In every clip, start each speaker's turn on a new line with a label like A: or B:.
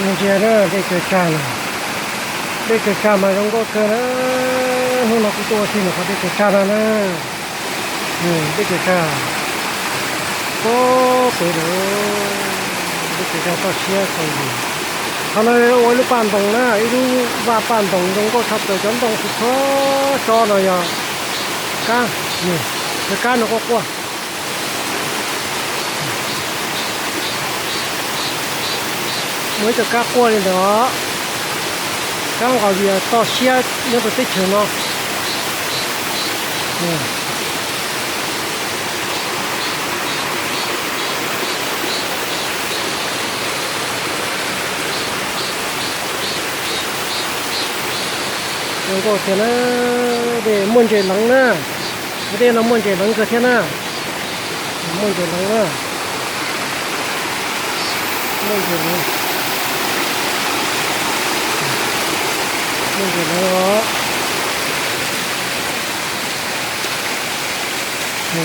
A: mình chia nó để chơi cha này để chơi cha mà không có cơ nó nó nó cũng to thì nó có để chơi cha nó nè ừ để chơi cha có cái đó để chơi cha to xia còn gì hắn nói ôi lúc bàn đồng nè ý lúc ba bàn đồng không có thập tới chấn đồng thì khó cho rồi à cá nè cái cá nó có mới cho cá qua lên đó cá gọi gì to xia nếu mà tích trường nó nè rồi có thể nó để muôn trời nắng nè cái đây là muôn trời nắng cơ thế nè muôn trời nắng nè muôn trời nắng muôn trời nắng đó ừ.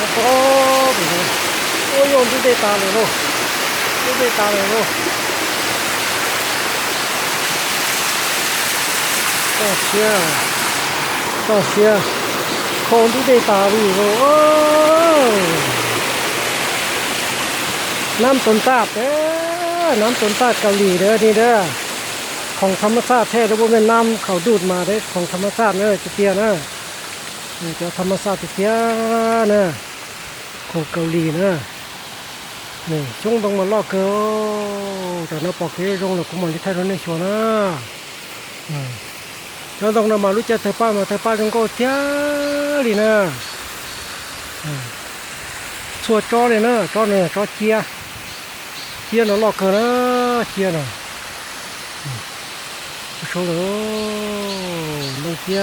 A: nó có bị này ôi ôi cái đây ta này luôn cái đây ta này luôn to xia to xia không cái đây ta bị rồi ôi น้ำต้นตาบเด้อน้ำต้นตาบเกาหลีเด้อนี่เด้อของธรรมชาติแท้แล้วบ่แม่นน้ำเขาดูดมาเด้อของธรรมชาติเด้อจะเตียนะนี่จะธรรมชาติจะเตียนะของเกาหลีนะนี่ช่วงตรงมาลอกเกลแต่น้าปอกเกยงเราคุมันที่ไทยเราในชัวนะอืมแล้วตรงนั้นมารู้จักเธอป้ามาเธอป้าจงก็เจ้า ลีนะอืมชัวจอเลยนะจอเนี่ยจอเจียเจียเราลอกเกลนะเจียนะอืมโชว์เลยน้องเจีย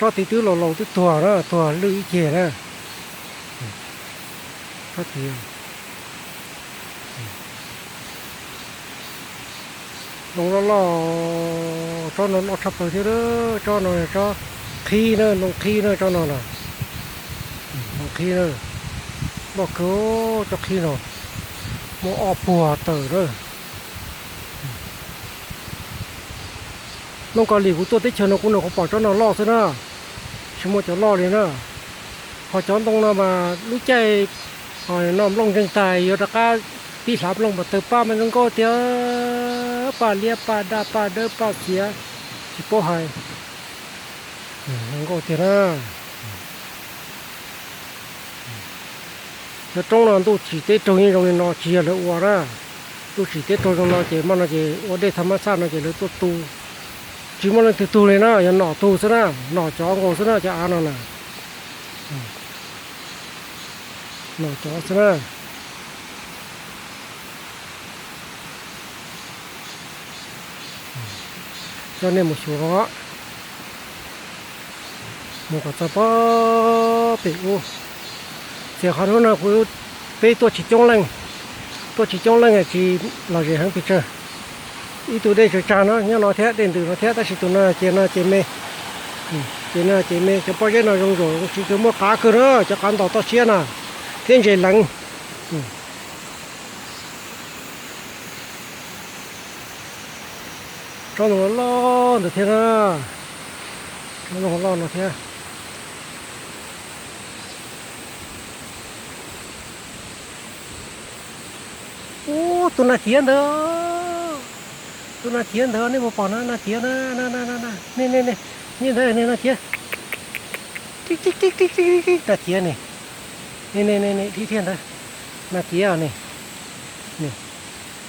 A: รถตีตื้อหล่อๆตื้อถั่วเด้อถั่วลืออีเจเด้อรถตีลงล่อๆจอนนอทับตัวที่เด้อจอนหนจอขี้เด้อลงขี้เด้อจอนนน่ะลงขี้เด้อบอกเขาจะขี้เนาะมอออกปัวเตอเด้อ น้องกอลีกูตัวติดเชิญคุณเขาปอดจ้อนล่อซะนะชั่วโมงจะล่อเลยนะพอจอนตรงนั้นมารู้ใจหอยน้อมลงจังตายยอดก้าพี่สามลงมาเติมป้ามันต้องก็เตี้ยป้าเลียป้าดาป้าเดิป้าเสียสิโป้หายมันก็เตี้ยนะแล้วตรงนั้นตู้ฉีดเต้ตรงนี้ตรงนี้นอเชียร์เลยวัวนะตู้ฉีดเต้ตรงนั้นนอเจมันนอเจวัวได้ธรรมชาตินอเจเลยตัวตู ดจงเลยตัวฉีดจงเลยไงที่เราจะหันไปเจออีตัวได้จะจานเนาะเนี่ยเราแท้เด่นตั วเราแท้แต่สิตัวน่ะเจน่ะเจเมเจน่ะเจเมจะปล่อยเจน่ะรงโจที่คือมั่วกาคือเนาะจะการต่อ ต่อเชียน่ะเทียนเจหลังจอเดี๋ยวเทียน่ะนาเทีย ô tụi nó thiến đó tụi nó thiến đó nên một bọn nó nó thiến đó nè nè nè nè nè nè nè นี่เลยนี่นะเทียติ๊กติ๊กติ๊กติ๊กติ๊กติ๊กนาเทียนนี่นี่นี่นี่นี่ที่เทียนเลยนาเทียนนี่นี่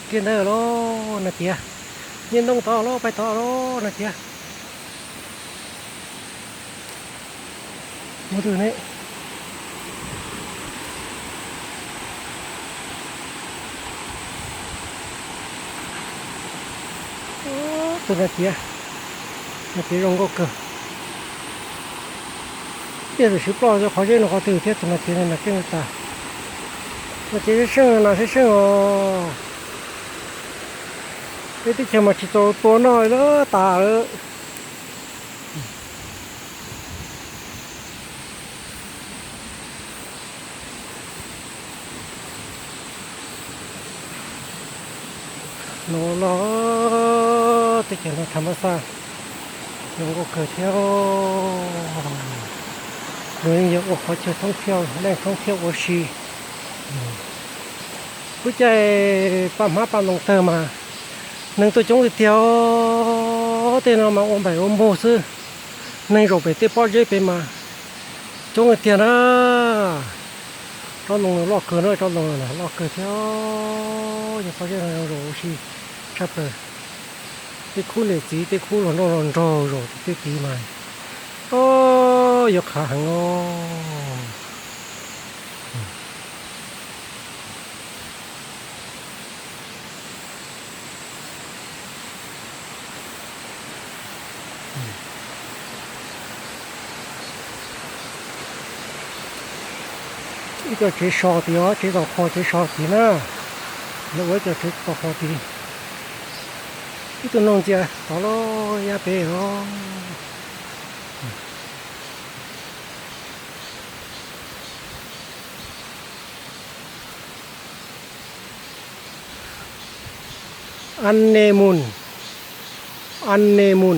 A: เทียนเลยโลนาเทียนยินต้องต่อโลไปต่อโลนาเทียนมาดูนี่ tôi ra kia ra kia rong có cờ bây giờ ship lo cho khó chơi nó có từ thiết thì mà tiền là cái người ta. Mà chỉ sưng là sẽ sưng ờ cái tích mà chỉ tổ tổ nói đó, tả đó. Nó nó 어떻게 그냥 담아서 연고 그대로 여행 연고 거쳐 성평 랭 성평 오시 부자에 밤하 밤농 터마 nâng tôi chống thì theo tên nó mà ôm ôm bồ sư nâng rồi phải tiếp bao dây phải mà chống thì tiền á cho lồng lọ cửa nữa cho lồng là lọ cửa theo giờ bao dây là rồi xì sắp rồi cái khu lệ tí cái khu là nó rồi rồi rồi cái tí mà โอ้ยกขาหังโอ้一个只烧的啊，这个烤只烧的呢，那我就只搞好的， ที่ตัวน้องเจ้าตลอดยาเปรออันเนมุน อันเนมุน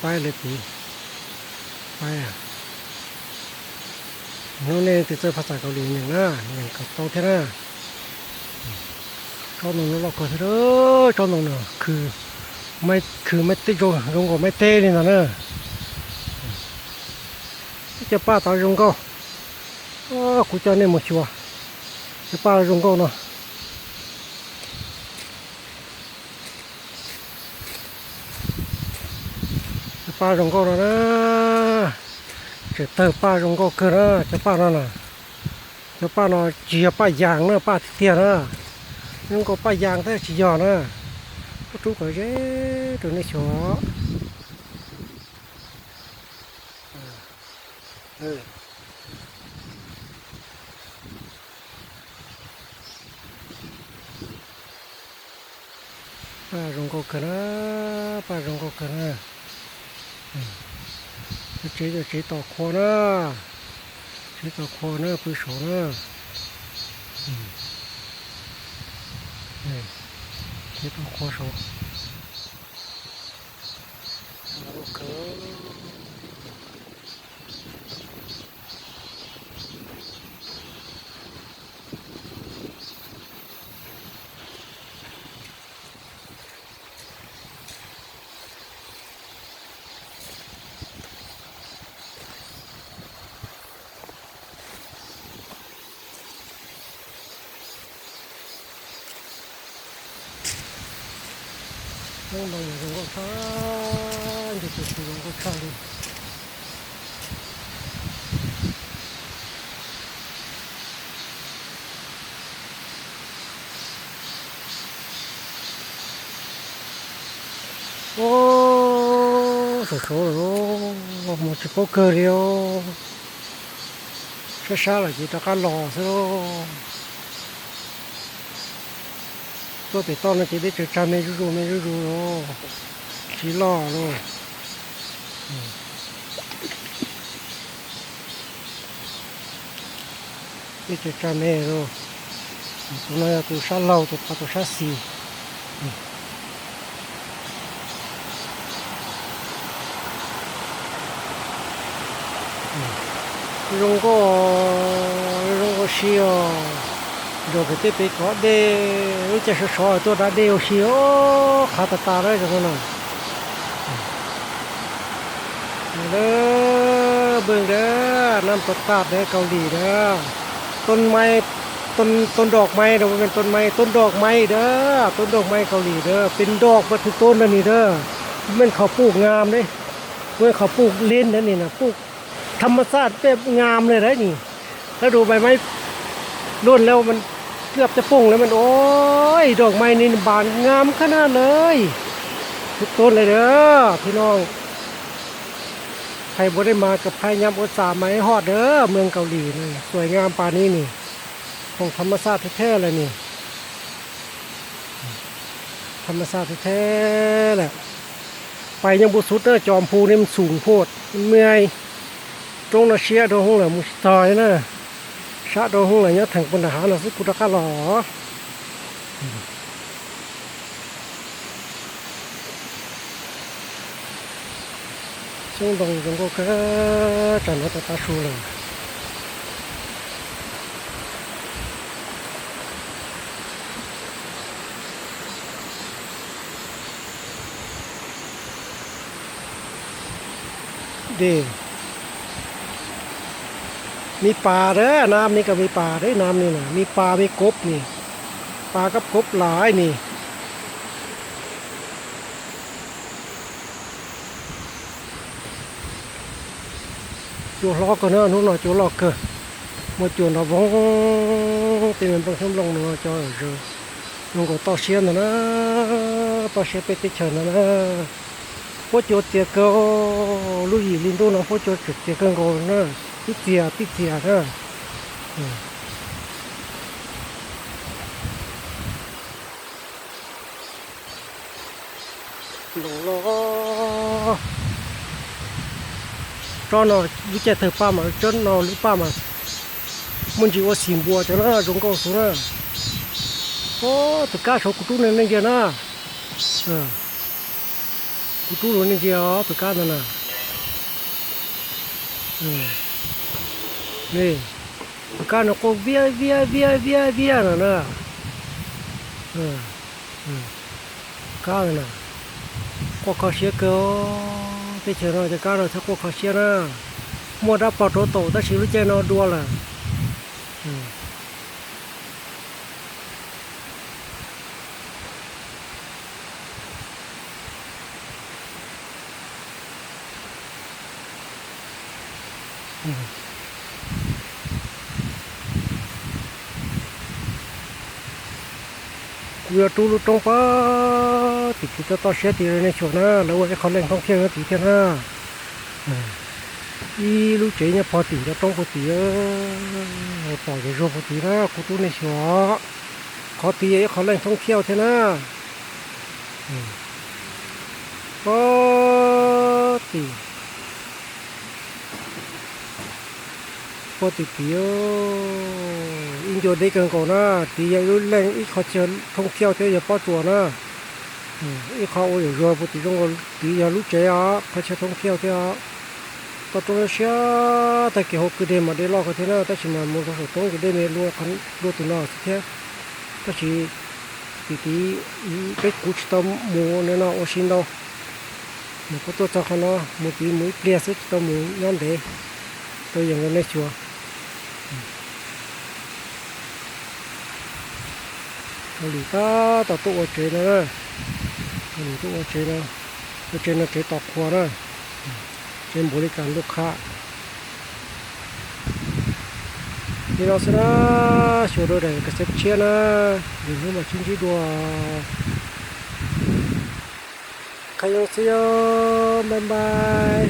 A: ไปเลยพี่ไปอะ น้องเนติดเจอภาษาเกาหลีอย่างน้าอย่างกับต้องเท่าน่าชอบนงนเราก็เถอะชอบนองเนาะคือไม่คือไม่ติดรงรงก็ไม่เต้นี่นะเนอะจะป้าตารงก็อ้กูจะเนี่ยมั่วชัวจะป้าตางก็เนาะป้าตรงก็เนาะ à cụ cho nên một chùa cái ba rồng câu nó cái ba rồng câu nó đó chỉ tờ ba rồng câu cơ đó cái ba nó nè cái ba nó chỉ ba giang nữa ba tiền nữa nhưng có ba giang thế chỉ giò nữa có chú จะจีต่อโคเนอร์จีต่อโคเนอร์ปืนโฉเนอร์นี่จีต่อคอโฉ không đồng dùng con phá thì chỉ sử dụng con phá đi ô số số rồi một chiếc có cơ đi ô sao sao là chỉ cho cá lò thôi tôi phải to nó chỉ biết cha mẹ rú rú mẹ rú rú rồi chỉ lo rồi biết cha mẹ rồi tụi nó tụi sát lâu tụi tụi sát xì rong có rong có xì โดนไปเตะไปก็เดรู้จะชอตัวดาเดียวเชียวขาตาตาเลยจังนั้นเด้อเบิ่งเด้อน้ำตกตาดเด้อเกาหลีเด้อต้นไม้ต้นต้นดอกไม้เด้อบ่เป็นต้นไม้ต้นดอกไม้เด้อต้นดอกไม้เกาหลีเด้อเป็นดอกเบัดทุกต้นนั่นนี่เด้อมันเขาปลูกงามเด้เมื่อเขาปลูกเล่นนั่นนี่นะปลูกธรรมชาติแบบงามเลยนะนี่แล้วดูใบไม้ร่นแล้วมัน เกือบจะปุ่งแล้วมันโอ้ยดอกไม้นี่บานงามขนาดเลยทุกต้นเลยเด้อพี่น้องใครบ่ได้มากับพายยามอุตสาห์มาให้ฮอดเด้อเมืองเกาหลีนี่สวยงามป่านี้นี่ของธรรมชาติแท้ๆเลยนี่ ธรรมชาติแท้ๆแหละไปยังบุสุดเด้อจอมภูนี่มันสูงโพดมันเมื่อยตรงนาเชียดงหงเหล่ามุสตอยนะ ชาโดหงอะไรเนี้ยถังปัญหาหน่ะสิกุ มีปลาเด้อน้ำนี่ก็มีปลาเด้น้ำนี่นะมีปลา มีกบนี่ ปลากับกบหลายนี่จูลอกก็เนอะนู้นหน่อยจูลอกก็มาจูนเราบ้องตีมันเป็นขึ้นลงเนาะจอยเจอลงก็ต่อเชียนนะนะต่อเชียนไปติดเฉินนะนะพวกจูเตียก็ลูกหยีลินดูนะพวกจูเตียกันก็นะ ติดเตียติดเตียนะหลงล้อจอนอวิจัยเธอป้ามาจนนอหรือป้ามามันจีว่าสิงบัวจะนะจงก็สุนะโอ้ตะก้าชกกุตุนั่นนี่เจนะเออกุตุนั่นนี่เจ้าตะก้านั่นน่ะ นี่การนกเบียเบียเบียเบียเบียนะนะเออการนะก็เขาเสียก็ที่เชื่อเราจะการเราถ้าก็เขาเสียนะมัวดับปอดโตแต่ชีวิตใจนอนดัวละ กูจะตูรูตรงป้าติดจะต่อเสียตีในช่วงหนะแล้วไอ้เขาเล่นท่องเที่ยวตีเที่ยวนะอีลูกเจียพอตีจะต้องพอตีเออต่อจะรวมพอตีนะกูตู้ในช่วงเขาตีไอ้เขาเล่นท่องเที่ยวเท่านะป้าตีพอตีเปียว อินโดได้กันก่อนนะตีอายุแรงอีเขาเชิญท่องเที่ยวเที่ยวป้อตัวนะอีเขาโอ้ยรัวปกติต้องตีอารู้ใจอะเขาเชิญท่องเที่ยวเที่ยวก็ตัวเชียแต่เกี่ยวกับเดมาได้ลอกกันที่นั่นแต่ชิมามุขสุต้องก็ได้เมลัวคันรัวตัวน่าสิเที่ยวก็ชีตีตีไปกุชตมมูเนี่ยนะโอชินดอมันก็ตัวจักรนะมูตีมูเปลี่ยนสุดตัวมูย้อนเดตัวอย่างนั้นไม่ชัวเกา หลีก็ต่อตัวเจนะเกาหลีตัวเจนะตัวเจนะเจต่อครัวนะเจนบริการลูกค้านี่เราสนะช่วยดูได้ก็เซ็ตเชียนะหรือมาชิ้นที่ดัวใครยังเสียบ๊ายบาย